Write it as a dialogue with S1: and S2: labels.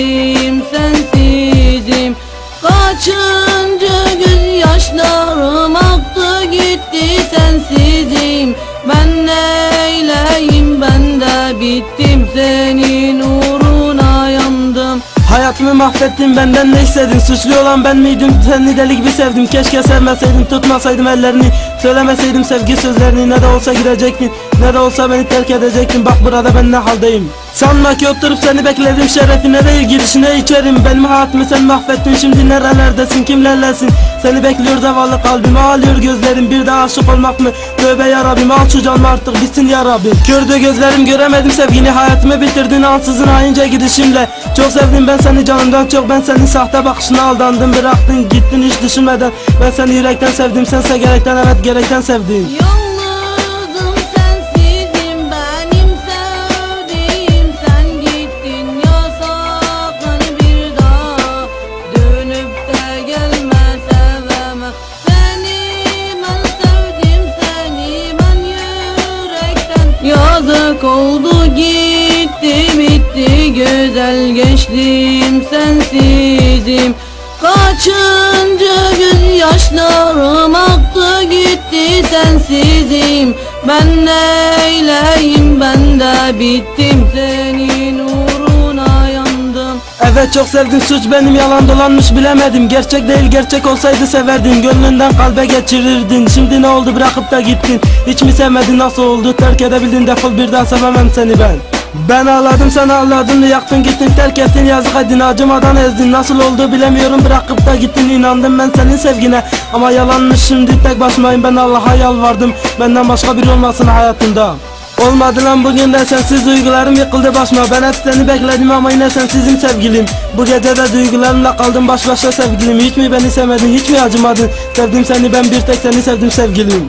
S1: derdim sensizim. Kaçıncı gün yaşlarım aktı gitti sensizim. Ben neyleyim ben de bittim. Senin uğruna yandım.
S2: Hayatımı mahvettin benden ne istedin? Suçlu olan ben miydim? Seni deli gibi sevdim. Keşke sevmeseydim tutmasaydım ellerini. Söylemeseydim sevgi sözlerini. Ne de olsa girecektin Ne de olsa beni terk edecektin. Bak burada ben ne haldeyim? Sanma ki oturup seni bekledim Şerefine değil girişine içerim. Benim hayatımı sen mahvettin Şimdi nerelerdesin kimlerlesin? Seni bekliyor zavallı kalbim Ağlıyor gözlerim. Bir daha aşık olmak mı? Tövbe yarabbim al şu canımı artık bitsin yarabbim Kördü gözlerim göremedim sevgini Hayatımı bitirdin. Ansızın haince gidişimle. Çok sevdim ben seni canımdan çok Ben senin sahte bakışına aldandım. Bıraktın gittin hiç düşünmeden. Ben seni yürekten sevdim sense gerekten evet gerekten sevdim.
S1: Yalnızım geçtim sensizim. Kaçıncı gün yaşlarım aktı gitti sensizim. Ben neyleyim ben de bittim. Senin uğruna yandım.
S2: Evet çok sevdim suç benim yalan dolanmış bilemedim. Gerçek değil gerçek olsaydı severdin. Gönlünden kalbe geçirirdin. Şimdi ne oldu bırakıp da gittin. Hiç mi sevmedin nasıl oldu? Terk edebildin defol birden sevemem seni ben ben ağladım sen ağladın yaktın gittin terk ettin yazık edin acımadan ezdin. Nasıl oldu bilemiyorum bırakıp da gittin inandım ben senin sevgine. Ama yalanmış şimdi tek başımayım ben Allah'a yalvardım. Benden başka biri olmasın hayatında Olmadı lan bugün de sensiz duygularım yıkıldı başıma. Ben hep seni bekledim ama yine sensizim sevgilim. Bu gece de duygularımla kaldım baş başa sevgilim. Hiç mi beni sevmedin hiç mi acımadın? Sevdim seni ben bir tek seni sevdim sevgilim